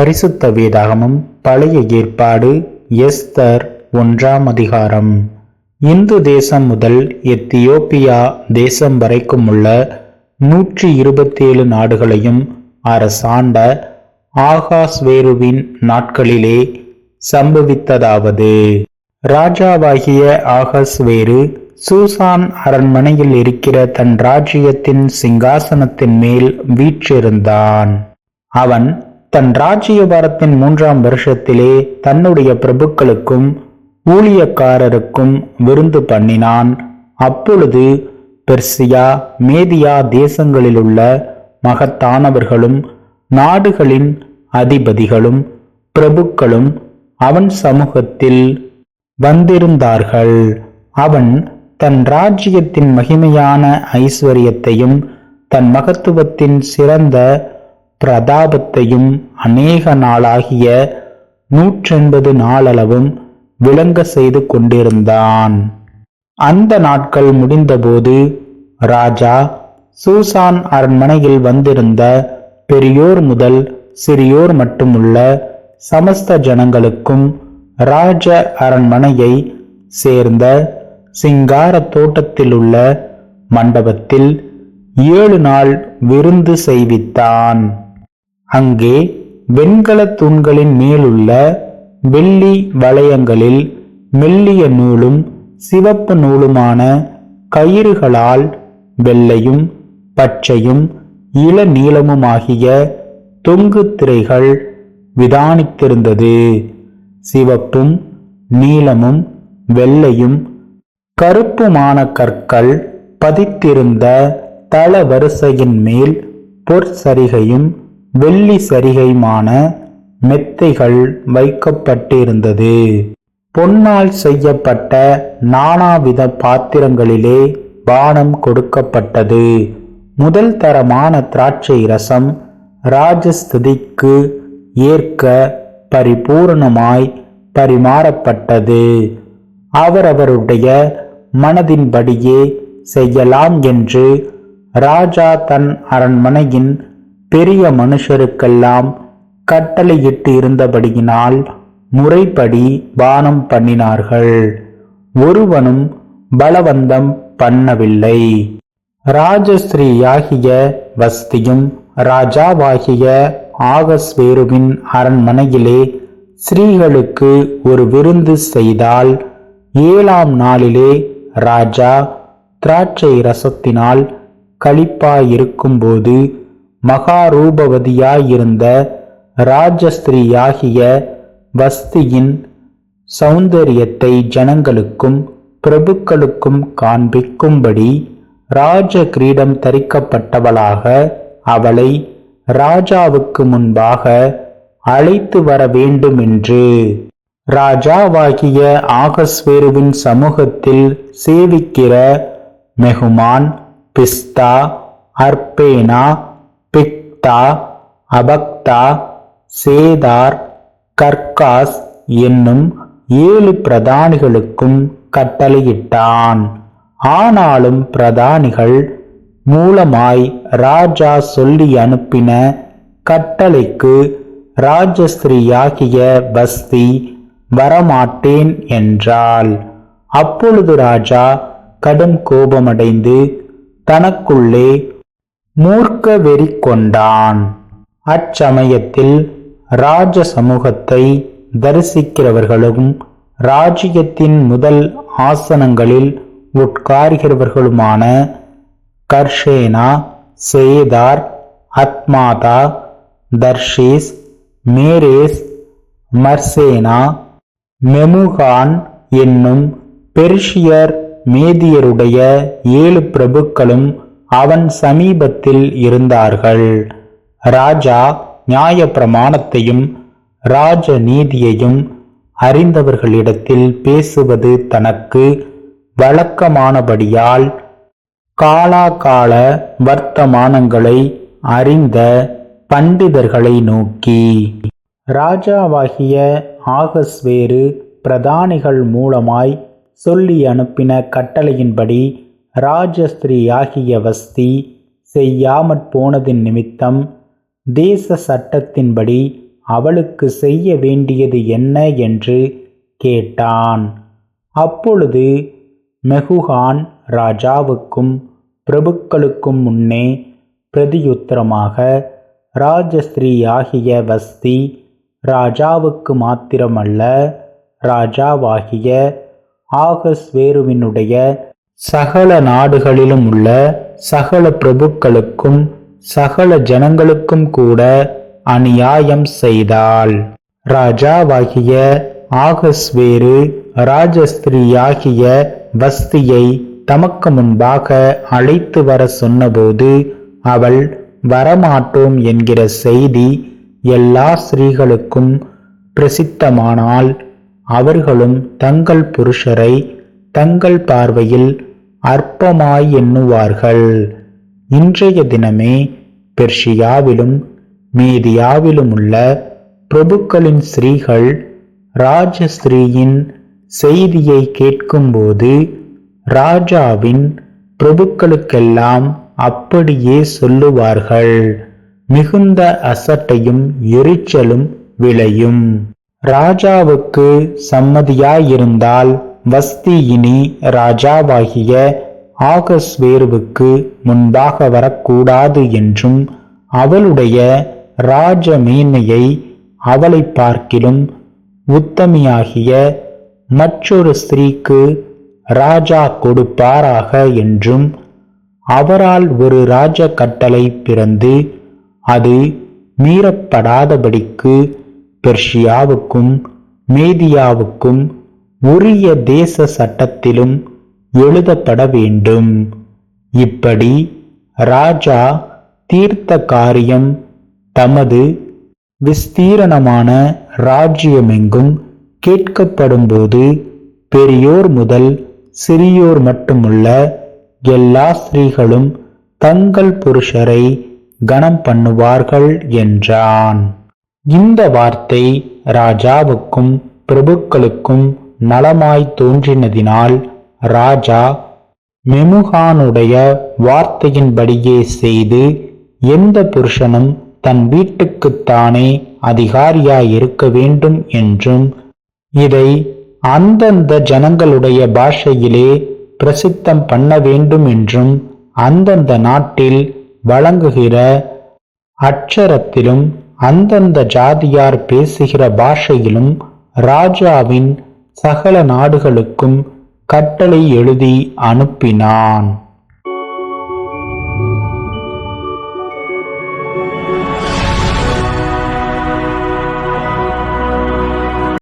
பரிசுத்த வேதாகமம் பழைய ஏற்பாடு எஸ்தர் ஒன்றாம் அதிகாரம். இந்து தேசம் முதல் எத்தியோப்பியா தேசம் வரைக்கும் உள்ள நூற்றி இருபத்தேழு நாடுகளையும் அரசாண்ட ஆகாஸ்வேருவின் நாட்களிலே சம்பவித்ததாவது. ராஜாவாகிய ஆகாஸ்வேரு சூசான் அரண்மனையில் இருக்கிற தன் ராஜ்யத்தின் சிங்காசனத்தின் மேல் வீற்றிருந்தான். அவன் தன் ராஜ்யபாரத்தின் மூன்றாம் வருஷத்திலே தன்னுடைய பிரபுக்களுக்கும் ஊழியக்காரருக்கும் விருந்து பண்ணினான். அப்பொழுது பெர்சியா மேதியா தேசங்களிலுள்ள மகத்தானவர்களும் நாடுகளின் அதிபதிகளும் பிரபுக்களும் அவன் சமூகத்தில் வந்திருந்தார்கள். அவன் தன் ராஜ்யத்தின் மகிமையான ஐஸ்வர்யத்தையும் தன் மகத்துவத்தின் சிறந்த பிரதாபத்தையும் அநேக நாளாகிய நூற்றெண்பது நாளளவும் விளங்க செய்து கொண்டிருந்தான். அந்த நாட்கள் முடிந்தபோது ராஜா சூசான் அரண்மனையில் வந்திருந்த பெரியோர் முதல் சிறியோர் மட்டுமுள்ள சமஸ்த ஜனங்களுக்கும் ராஜ அரண்மனையை சேர்ந்த சிங்கார தோட்டத்திலுள்ள மண்டபத்தில் ஏழு நாள் விருந்து செய்வித்தான். அங்கே வெண்கல தூண்களின் மேலுள்ள வெள்ளி வளையங்களில் மெல்லிய நூலும் சிவப்பு நூலுமான கயிறுகளால் வெள்ளையும் பச்சையும் இளநீளமுமாகிய தொங்கு திரைகள் விதானித்திருந்தது. சிவப்பும் நீலமும் வெள்ளையும் கருப்புமான கற்கள் பதித்திருந்த தள வரிசையின் மேல் பொற்சரிகையும் வெள்ளி சரிகைமான மெத்தைகள் வைக்கப்பட்டிருந்தது. பொன்னால் செய்யப்பட்ட நானாவித பாத்திரங்களிலே பானம் கொடுக்கப்பட்டது. முதல் தரமான திராட்சை ரசம் ராஜஸ்துதிக்கு ஏற்க பரிபூரணமாய் பரிமாறப்பட்டது. அவரவருடைய மனதின்படியே செய்யலாம் என்று ராஜா தன் அரண்மனையின் பெரிய மனுஷருக்கெல்லாம் கட்டளையிட்டு இருந்தபடியினால் முறைப்படி பானம் பண்ணினார்கள். ஒருவனும் பலவந்தம் பண்ணவில்லை. ராஜஸ்ரீயாகிய வஸ்தியும் ராஜாவாகிய ஆகஸ்வேருவின் அரண்மனையிலே ஸ்ரீகளுக்கு ஒரு விருந்து செய்தால் ஏழாம் நாளிலே ராஜா திராட்சை ரசத்தினால் களிப்பாயிருக்கும்போது மகாரூபவதியாயிருந்த ராஜஸ்திரீயாகிய வஸ்தியின் சௌந்தரியத்தை ஜனங்களுக்கும் பிரபுக்களுக்கும் காண்பிக்கும்படி ராஜ கிரீடம் தரிக்கப்பட்டவளாக அவளை ராஜாவுக்கு முன்பாக அழைத்து வர வேண்டுமென்று ராஜாவாகிய ஆகஸ்வேருவின் சமூகத்தில் சேவிக்கிற மெகுமான் பிஸ்தா அர்பேனா பிக்தா அபக்தா சேதார் கர்காஸ் என்னும் ஏழு பிரதானிகளுக்கும் கட்டளையிட்டான். ஆனாலும் பிரதானிகள் மூலமாய் ராஜா சொல்லி அனுப்பின கட்டளைக்கு ராஜஸ்ரீயாகிய பஸ்தி வரமாட்டேன் என்றாள். அப்பொழுது ராஜா கடும் கோபமடைந்து தனக்குள்ளே மூர்க்க வெறி கொண்டான் அச்சமயத்தில் ராஜ சமூகத்தை தரிசிக்கிறவர்களும் ராஜ்யத்தின் முதல் ஆசனங்களில் உட்கார்கிறவர்களுமான கர்ஷேனா சேதார் அத்மாதா தர்ஷீஸ் மேரேஸ் மர்சேனா மெமுகான் என்னும் பெர்ஷியர் மேதியருடைய ஏழு பிரபுக்களும் அவன் சமீபத்தில் இருந்தார்கள். ராஜா நியாய பிரமாணத்தையும் ராஜ நீதியையும் அறிந்தவர்களிடத்தில் பேசுவது தனக்கு வழக்கமானபடியால் காலாகால வர்த்தமானங்களை அறிந்த பண்டிதர்களை நோக்கி ராஜாவாகிய ஆகஸ்வேறு பிரதானிகள் மூலமாய் சொல்லி அனுப்பின கட்டளையின்படி ராஜஸ்திரீயாகிய வஸ்தி செய்யாமற் போனதின் நிமித்தம் தேச சட்டத்தின்படி அவளுக்கு செய்ய வேண்டியது என்ன என்று கேட்டான். அப்பொழுது மெகுகான் ராஜாவுக்கும் பிரபுக்களுக்கும் முன்னே பிரதியுத்தரமாக ராஜஸ்திரீயாகிய வஸ்தி ராஜாவுக்கு மாத்திரமல்ல ராஜாவாகிய ஆகஸ்வேருவினுடைய சகல நாடுகளிலும் உள்ள சகல பிரபுக்களுக்கும் சகல ஜனங்களுக்கும் கூட அநியாயம் செய்தாள். ராஜாவாகிய ஆகஸ்வேரு ராஜஸ்திரீயாகிய வஸ்தியை தமக்கு முன்பாக அழைத்து வர சொன்னபோது அவள் வரமாட்டோம் என்கிற செய்தி எல்லா ஸ்திரீகளுக்கும் பிரசித்தமானால் அவர்களும் தங்கள் புருஷரை தங்கள் பார்வையில் அற்பமாய் எண்ணுவார்கள். இன்றைய தினமே பெர்ஷியாவிலும் மீதியாவிலும் உள்ள பிரபுக்களின் ஸ்ரீகள் ராஜஸ்திரீயின் செய்தியை கேட்கும்போது ராஜாவின் பிரபுக்களுக்கெல்லாம் அப்படியே சொல்லுவார்கள். மிகுந்த அசட்டையும் எரிச்சலும் விளையும். ராஜாவுக்கு சம்மதியாயிருந்தால் வஸ்தியினி ராஜாவாகிய ஆகஸ்வேருவுக்கு முன்பாக வரக்கூடாது என்றும் அவளுடைய ராஜ மேன்மையை அவளை பார்க்கிலும் உத்தமியாகிய மற்றொரு ஸ்திரீக்கு ராஜா கொடுப்பாராக என்றும் அவரால் ஒரு ராஜ கட்டளை பிறந்து அது மீறப்படாதபடிக்கு பெர்ஷியாவுக்கும் மேதியாவுக்கும் உரிய தேச சட்டத்திலும் எழுதப்பட வேண்டும். இப்படி ராஜா தீர்த்த காரியம் தமது விஸ்தீரணமான ராஜ்யமெங்கும் கேட்கப்படும்போது பெரியோர் முதல் சிறியோர் மட்டுமுள்ள எல்லா ஸ்திரீகளும் தங்கள் புருஷரை கனம் பண்ணுவார்கள் என்றான். இந்த வார்த்தை ராஜாவுக்கும் பிரபுக்களுக்கும் நலமாய் தோன்றினதினால் ராஜா மெமுகானுடைய வார்த்தையின்படியே செய்து எந்த புருஷனும் தன் வீட்டுக்குத்தானே அதிகாரியாய் இருக்க வேண்டும் என்றும் இதை அந்தந்த ஜனங்களுடைய பாஷையிலே பிரசித்தம் பண்ண வேண்டும் என்றும் அந்தந்த நாட்டில் வழங்குகிற அட்சரத்திலும் அந்தந்த ஜாதியார் பேசுகிற பாஷையிலும் ராஜாவின் சகல நாடுகளுக்கும் கட்டளை எழுதி அனுப்பினான்.